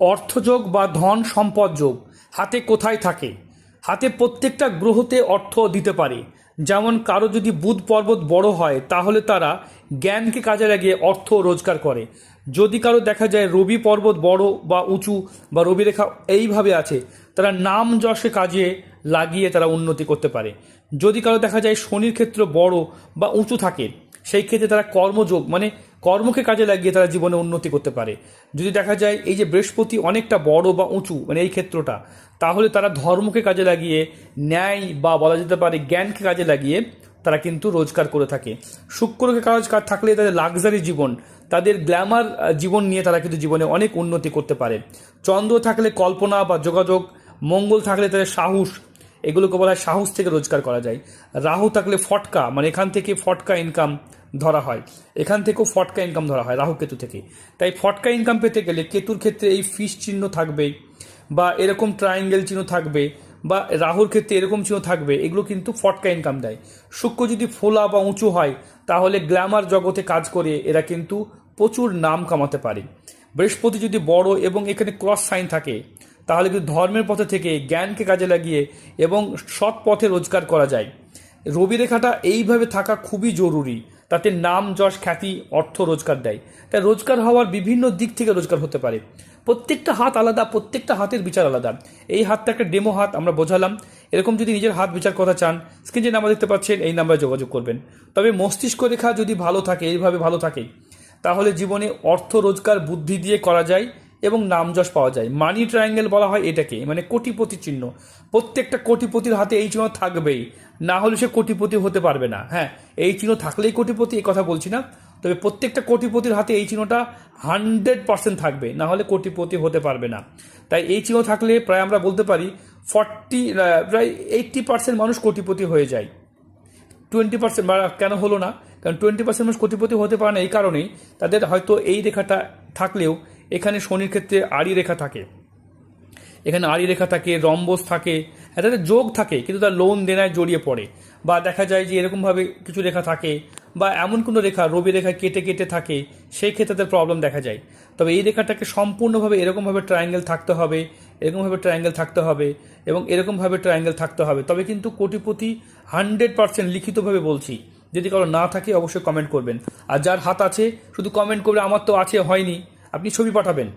অর্থযোগ বা ধন সম্পদ যোগ, হাতে কোথায় থাকে? হাতে প্রত্যেকটা গ্রহতে অর্থ দিতে পারে। যেমন কারও যদি বুধ পর্বত বড় হয়, তাহলে তারা জ্ঞানকে কাজে লাগিয়ে অর্থ রোজগার করে। যদি কারও দেখা যায় রবি পর্বত বড় বা উঁচু বা রবি রেখা এইভাবে আছে, তারা নাম যশে কাজে লাগিয়ে তারা উন্নতি করতে পারে। যদি কারও দেখা যায় শনির ক্ষেত্র বড় বা উঁচু থাকে, সেই ক্ষেত্রে তারা কর্মযোগ মানে কর্মকে কাজে লাগিয়ে তারা জীবনে উন্নতি করতে পারে। যদি দেখা যায় এই যে বৃহস্পতি অনেকটা বড় বা উঁচু মানে এই ক্ষেত্রটা, তাহলে তারা ধর্মকে কাজে লাগিয়ে, ন্যায় বা বলা যেতে পারে জ্ঞানকে কাজে লাগিয়ে তারা কিন্তু রোজগার করে থাকে। শুক্রকে কাজ থাকলে তাদের লাক্সারি জীবন, তাদের গ্ল্যামার জীবন নিয়ে তারা কিন্তু জীবনে অনেক উন্নতি করতে পারে। চন্দ্র থাকলে কল্পনা বা যোগাযোগ, মঙ্গল থাকলে তাদের সাহস এগুলোকে বলা হয় সাহস থেকে রোজগার করা যায়। রাহু থাকলে ফটকা মানে এখান থেকে ফটকা ইনকাম ধরা হয়। এখান থেকেও ফটকা ইনকাম ধরা হয়, রাহু কেতু থেকে তাই ফটকা ইনকাম পেতে গেলে কেতুর ক্ষেত্রে এই ফিস চিহ্ন থাকবে বা এরকম ট্রায়াঙ্গেল চিহ্ন থাকবে বা রাহুর ক্ষেত্রে এরকম চিহ্ন থাকবে, এগুলো কিন্তু ফটকা ইনকাম দেয়। শুক্র যদি ফোলা বা উঁচু হয়, তাহলে গ্ল্যামার জগতে কাজ করে, এরা কিন্তু প্রচুর নাম কামাতে পারে। বৃহস্পতি যদি বড় এবং এখানে ক্রস সাইন থাকে, তাহলে কিন্তু ধর্মের পথে থেকে জ্ঞানকে কাজে লাগিয়ে এবং সৎ পথে রোজগার করা যায়। রবি রেখাটা এইভাবে থাকা খুবই জরুরি, তাতে নাম, যশ, খ্যাতি, অর্থ রোজগার দেয়। তাই রোজগার হওয়ার বিভিন্ন দিক থেকে রোজগার হতে পারে। প্রত্যেকটা হাত আলাদা, প্রত্যেকটা হাতের বিচার আলাদা। এই হাতটা একটা ডেমো হাত, আমরা বোঝালাম। এরকম যদি নিজের হাত বিচার কথা চান, স্ক্রিন যে নাম্বার দেখতে পাচ্ছেন, এই নাম্বারে যোগাযোগ করবেন। তবে মস্তিষ্ক রেখা যদি ভালো থাকে, এইভাবে ভালো থাকে তাহলে জীবনে অর্থ, রোজগার, বুদ্ধি দিয়ে করা যায় এবং নাম যশ পাওয়া যায়। মানি ট্রায়াঙ্গেল বলা হয় এটাকে মানে কোটিপতি চিহ্ন। প্রত্যেকটা কোটিপতির হাতে এই চিহ্ন থাকবেই। না হলে সে কোটিপতি হতে পারবে না। হ্যাঁ এই চিহ্ন থাকলেই কোটিপতি, এই কথা বলছি না। তবে প্রত্যেকটা কোটিপতির হাতে এই চিহ্নটা হান্ড্রেড পার্সেন্ট থাকবে। না হলে কোটিপতি হতে পারবে না। তাই এই চিহ্ন থাকলে প্রায় আমরা বলতে পারি ফর্টি প্রায় এইট্টি পার্সেন্ট মানুষ কোটিপতি হয়ে যায়। টোয়েন্টি পার্সেন্ট কেন হলো না? কারণ টোয়েন্টি পার্সেন্ট মানুষ কোটিপতি হতে পারে না এই কারণেই তাদের হয়তো এই রেখাটা থাকলেও এখানে শনির ক্ষেত্রে আড়ি রেখা থাকে। এখানে আড়ি রেখা থাকে রম্বস থাকে হ্যাঁ, তাদের যোগ থাকে কিন্তু তার লোন দেনায় জড়িয়ে পড়ে। বা দেখা যায় যে এরকমভাবে কিছু রেখা থাকে বা এমন কোনো রেখা রবি রেখা কেটে কেটে থাকে সেই ক্ষেত্রে তাদের প্রবলেম দেখা যায়। তবে এই রেখাটাকে সম্পূর্ণভাবে এরকমভাবে ট্রায়াঙ্গেল থাকতে হবে এরকমভাবে ট্রায়াঙ্গেল থাকতে হবে এবং এরকমভাবে ট্রায়াঙ্গেল থাকতে হবে। তবে কিন্তু কোটিপতি হান্ড্রেড পার্সেন্ট লিখিতভাবে বলছি যদি কারও না থাকে, অবশ্যই কমেন্ট করবেন। আর যার হাত আছে, শুধু কমেন্ট করলে আমার তো আছে, হয়নি। আপনি ছবি পাঠাবেন।